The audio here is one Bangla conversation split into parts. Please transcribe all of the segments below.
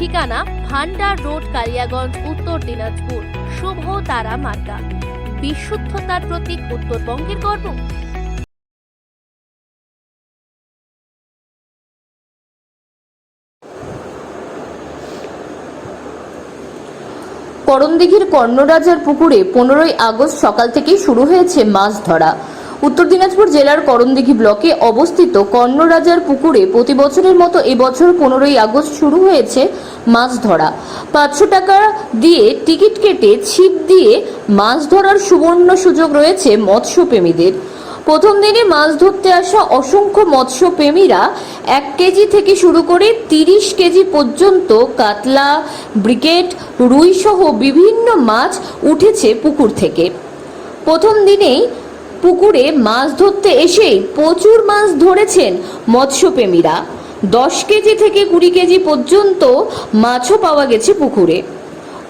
ঠিকানা ভান্ডার রোড, কালিয়াগঞ্জ, উত্তর দিনাজপুর। শুভ তারা মার্কা। বিশুদ্ধতার প্রতীক উত্তরবঙ্গের গর্ব। করণদিঘির কর্ণরাজার পুকুরে পনেরোই আগস্ট সকাল থেকেই শুরু হয়েছে মাছ ধরা। উত্তর দিনাজপুর জেলার করণদিঘি ব্লকে অবস্থিত কর্ণরাজার পুকুরে প্রতি বছরের মতো এবছর পনেরোই আগস্ট শুরু হয়েছে মাছ ধরা। পাঁচশো টাকা দিয়ে টিকিট কেটে ছিপ দিয়ে মাছ ধরার সুবর্ণ সুযোগ রয়েছে মৎস্যপ্রেমীদের। প্রথম দিনে মাছ ধরতে আসা অসংখ্য মৎস্যপ্রেমীরা এক কেজি থেকে শুরু করে তিরিশ কেজি পর্যন্ত কাতলা, ব্রিকেট রুই সহ বিভিন্ন মাছ উঠেছে পুকুর থেকে। প্রথম দিনেই পুকুরে মাছ ধরতে এসেই প্রচুর মাছ ধরেছেন মৎস্যপ্রেমীরা। দশ কেজি থেকে কুড়ি কেজি পর্যন্ত মাছও পাওয়া গেছে পুকুরে।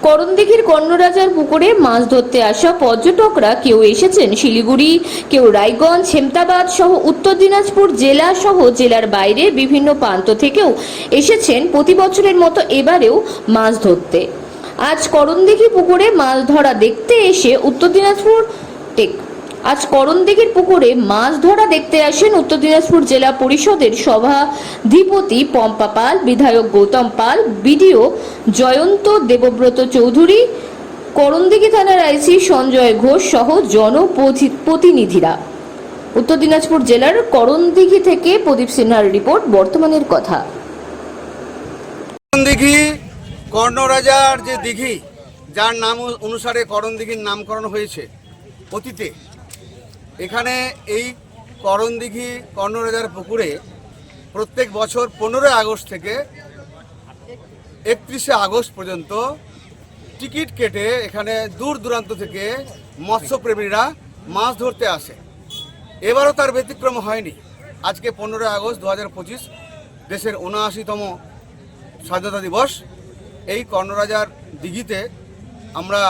করণদিঘির কর্ণরাজার পুকুরে মাছ ধরতে আসা পর্যটকরা কেউ এসেছেন শিলিগুড়ি, কেউ রায়গঞ্জ, হেমতাবাদ সহ উত্তর দিনাজপুর জেলা সহ জেলার বাইরে বিভিন্ন প্রান্ত থেকেও এসেছেন প্রতি বছরের মতো এবারেও মাছ ধরতে। আজ করণদিঘি পুকুরে মাছ ধরা দেখতে এসে উত্তর দিনাজপুর টেক আজ করণদিঘির পুকুরে মাছ ধরা দেখতে আসেন উত্তর দিনাজপুর জেলা পরিষদের সভাধিপতি পম্পা পাল, বিধায়ক গৌতম পাল, বিডিও জয়ন্ত দেবব্রত চৌধুরী, করণদিঘি থানার আইসি সঞ্জয় ঘোষ সহ জনপ্রতিনিধিরা। উত্তর দিনাজপুর জেলার করণদিঘি থেকে প্রদীপ সিনহার রিপোর্ট, বর্তমানের কথা। কর্ণরাজার যে দিঘি, যার নাম অনুসারে করণদিঘির নামকরণ হয়েছে অতীতে। এখানে এই করণ দিঘি কর্ণরাজার পুকুরে প্রত্যেক বছর পনেরোই আগস্ট থেকে একত্রিশে আগস্ট পর্যন্ত টিকিট কেটে এখানে দূর দূরান্ত থেকে মৎস্যপ্রেমীরা মাছ ধরতে আসে। এবারও তার ব্যতিক্রম হয়নি। আজকে পনেরোই আগস্ট দু পঁচিশ, দেশের উনআশিতম স্বাধীনতা দিবস। এই কর্ণরাজার দিঘিতে আমরা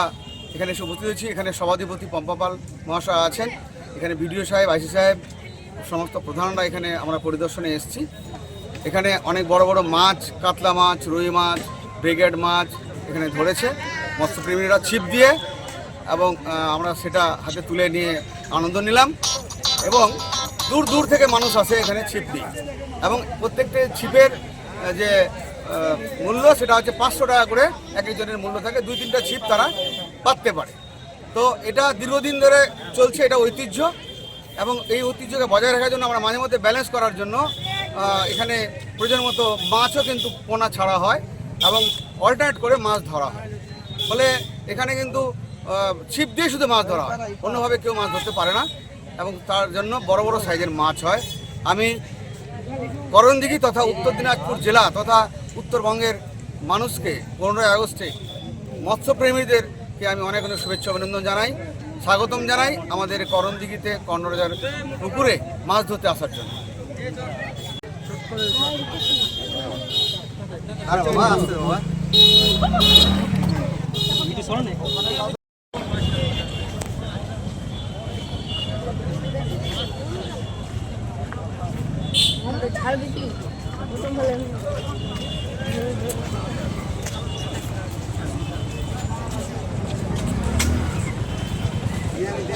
এখানে এসে উপস্থিত হয়েছি। এখানে সভাধিপতি পম্পাপাল মহাশয় আছেন। এখানে বিডিও সাহেব, আইসি সাহেব, সমস্ত প্রধানরা এখানে আমরা পরিদর্শনে এসেছি। এখানে অনেক বড় বড় মাছ, কাতলা মাছ, রুই মাছ, ব্রিগেড মাছ এখানে ধরেছে। মৎস্যপ্রেমীরা ছিপ দিয়ে এবং আমরা সেটা হাতে তুলে নিয়ে আনন্দ নিলাম এবং দূর দূর থেকে মানুষ আসে এখানে ছিপ দিয়ে। এবং প্রত্যেকটি ছিপের যে মূল্য সেটা হচ্ছে পাঁচশো টাকা করে এক একজনের মূল্য থাকে। দুই তিনটা ছিপ তারা পাততে পারে। তো এটা দীর্ঘদিন ধরে চলছে, এটা ঐতিহ্য। এবং এই ঐতিহ্যকে বজায় রাখার জন্য আমরা মাঝে মধ্যে ব্যালেন্স করার জন্য এখানে প্রয়োজন মতো মাছও কিন্তু পোনা ছাড়া হয় এবং অল্টারনেট করে মাছ ধরা হয়। ফলে এখানে কিন্তু ছিপ দিয়ে শুধু মাছ ধরা হয়, অন্যভাবে কেউ মাছ ধরতে পারে না এবং তার জন্য বড় বড় সাইজের মাছ হয়। আমি করণদিঘি তথা উত্তর দিনাজপুর জেলা তথা উত্তরবঙ্গের মানুষকে পনেরোই আগস্টে মৎস্যপ্রেমীদেরকে আমি অনেক অনেক শুভেচ্ছা অভিনন্দন জানাই স্বাগতম জানাই আমাদের করণদিঘিতে কর্ণরাজার পুকুরে মাছ ধরতে আসার জন্য আর।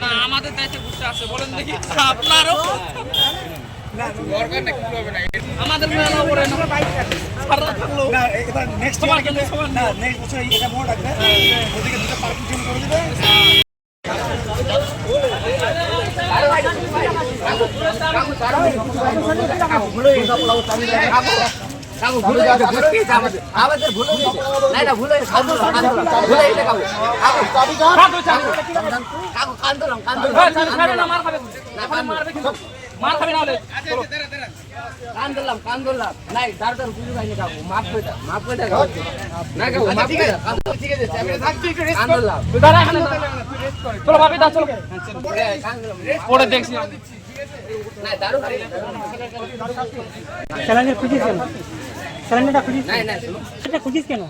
না আমাদের দায়িত্বে ঘুরতে আসছে বলেন দেখি আপনারও আমাদের মেলা ওরে না। সারা থাকল না এবার নেক্সট ইয়ার কিন্তু না নেক্সট বছর এটা মনে রাখবে ওদিকে দুটো পার্কিং জোন করে দিবে। আমাদের ভুল কাকু। কাকু কাকু হ্যাঁ, মার খাবে। নাই দাঁড় দাঁড় বুঝু ভাই কাকু। মাফ করে দাও মাফ করে দাও না কাকু করে দাও ঠিক আছে। কান্দলাম। তুই দাঁড়া এখানে চলো ভাবি দা চলো। পরে দেখছি। দাঁড়ো চ্যালেঞ্জের খুঁজিস কেন চ্যালেঞ্জটা খুঁজিস নাই নাই শোনো। এটা খুঁজিস কেন?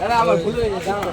দাঁড়া আমার ভুল হয়েছে দাঁড়াও